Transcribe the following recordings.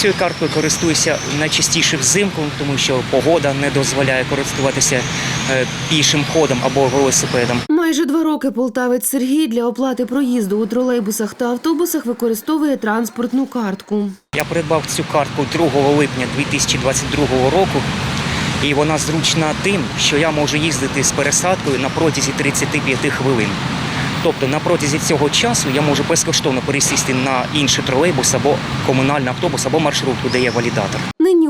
Цією карткою користуюся найчастіше взимку, тому що погода не дозволяє користуватися е, пішим ходом або велосипедом. Майже два роки полтавець Сергій для оплати проїзду у тролейбусах та автобусах використовує транспортну картку. Я придбав цю картку 2 липня 2022 року, і вона зручна тим, що я можу їздити з пересадкою на протязі 35 хвилин. Тобто на протязі цього часу я можу безкоштовно пересісти на інший тролейбус або комунальний автобус, або маршрутку, де є валідатор.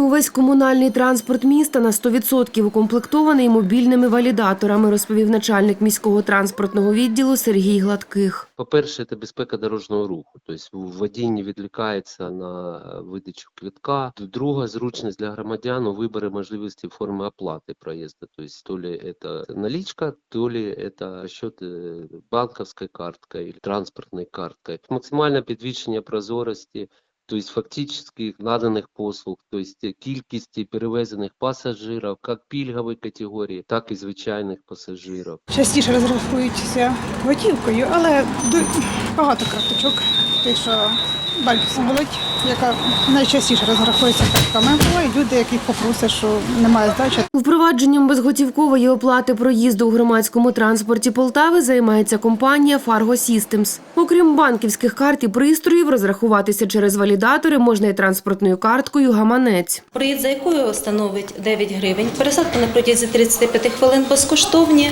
Увесь комунальний транспорт міста на 100% укомплектований мобільними валідаторами, розповів начальник міського транспортного відділу Сергій Гладких. По-перше, це безпека дорожнього руху. Тобто водій не відлікається на видачу квитка. Друга зручність для громадян у виборі можливості форми оплати проїзду. Тобто то ли це наличка, то ли це счет банківською карткою или карткою. Максимальне підвищення прозорості. Тобто фактически наданих послуг, тобто кількості перевезених пасажирів, як пільгової категорії, так і звичайних пасажирів. частіше розрахуються готівкою, але багато карточок. Тих, що банківська молодь, яка найчастіше розрахується картками. Бувають люди, яких попросять, що немає здачі, Впровадженням безготівкової оплати проїзду у громадському транспорті Полтави займається компанія Fargo Systems. Окрім банківських карт і пристроїв, розрахуватися через валідатори можна і транспортною карткою гаманець. Проїзд за якою становить 9 гривень. Пересадка на протязі 35 хвилин безкоштовні.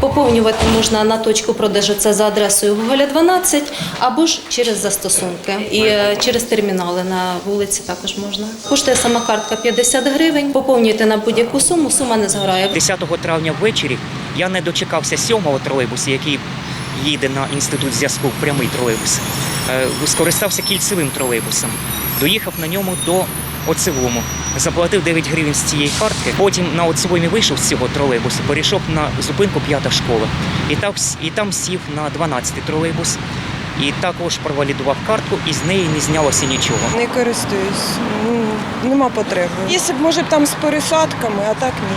Поповнювати можна на точку продажу це за адресою Гоголя 12 або ж через застосунки. І е, через термінали на вулиці також можна. Коштує сама картка 50 гривень. Поповнюєте на будь-яку суму, сума не згорає. 10 травня ввечері я не дочекався сьомого тролейбусу, який їде на інститут зв'язку прямий тролейбус. Е, Скористався кільцевим тролейбусом. Доїхав на ньому до Оцевому. Заплатив 9 гривень з цієї картки. Потім на Оцевомі вийшов з цього тролейбусу, перейшов на зупинку п'ята школа. І там, і там сів на 12 тролейбус. І також провалідував картку, і з неї не знялося нічого. Не користуюсь. Ну, Нема потреби. Якщо б може там з пересадками, а так ні.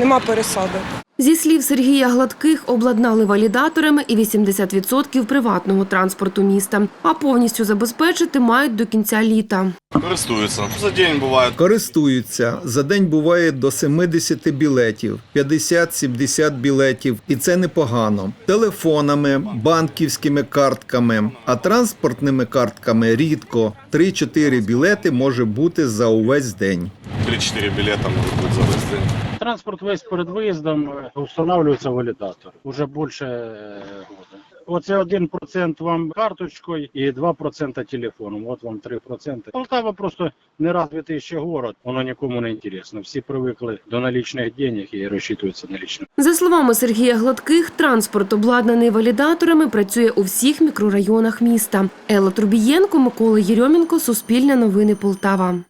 Нема пересадок. Зі слів Сергія Гладких, обладнали валідаторами і 80% приватного транспорту міста, а повністю забезпечити мають до кінця літа. Користуються. За день буває. Користуються. За день буває до 70 білетів, 50-70 білетів, і це непогано. Телефонами, банківськими картками, а транспортними картками рідко. 3-4 білети може бути за увесь день. 3-4 білета може бути за весь день. Транспорт весь перед виїздом е, встановлюється валідатор. Уже більше е, года. Оце 1% вам карточкою і 2% телефоном. От вам 3%. Полтава просто не розвитий ще город, воно нікому не інтересно. Всі привикли до налічних денег і розчитуються налічними. За словами Сергія Гладких, транспорт, обладнаний валідаторами, працює у всіх мікрорайонах міста. Елла Трубієнко, Микола Єрьомінко, Суспільне новини Полтава.